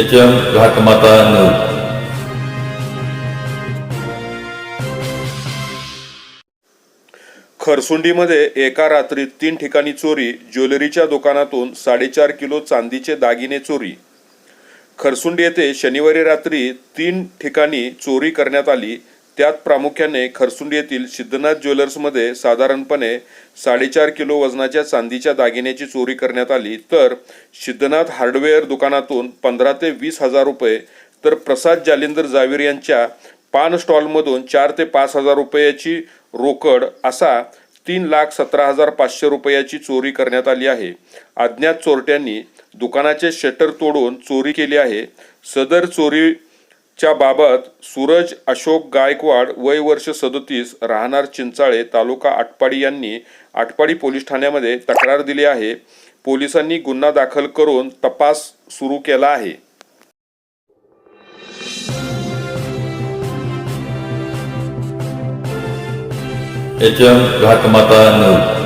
H M Ghatmata news खरसुंडीमध्ये एका रात्रीत तीन ठिकाणी चोरी ज्वेलरीच्या दुकानातून साडेचार किलो चांदीचे दागिने चोरी. खरसुंडी येथे शनिवारी रात्री तीन ठिकाणी चोरी करण्यात आली. त्यात प्रामुख्याने खरसुंडी येथील सिद्धनाथ ज्वेलर्समध्ये साधारणपणे साडेचार किलो वजनाच्या चांदीच्या दागिन्याची चोरी करण्यात आली तर सिद्धनाथ हार्डवेअर दुकानातून पंधरा ते वीस हजार रुपये तर प्रसाद जालिंदर जावीर यांच्या पान स्टॉलमधून चार ते पाच हजार रुपयाची रोकड असा तीन लाख सतरा हजार पाचशे रुपयाची चोरी करण्यात आली आहे. अज्ञात चोरट्यांनी दुकानाचे शटर तोडून चोरी केली आहे. सदर चोरी च्या बाबत सूरज अशोक गायकवाड वय वर्ष सदोतीस राहणार चिंचाळे तालुका आटपाडी यांनी आटपाडी पोलीस ठाण्यामध्ये तक्रार दिली आहे. पोलिसांनी गुन्हा दाखल करून तपास सुरू केला आहे. H M Ghatmata news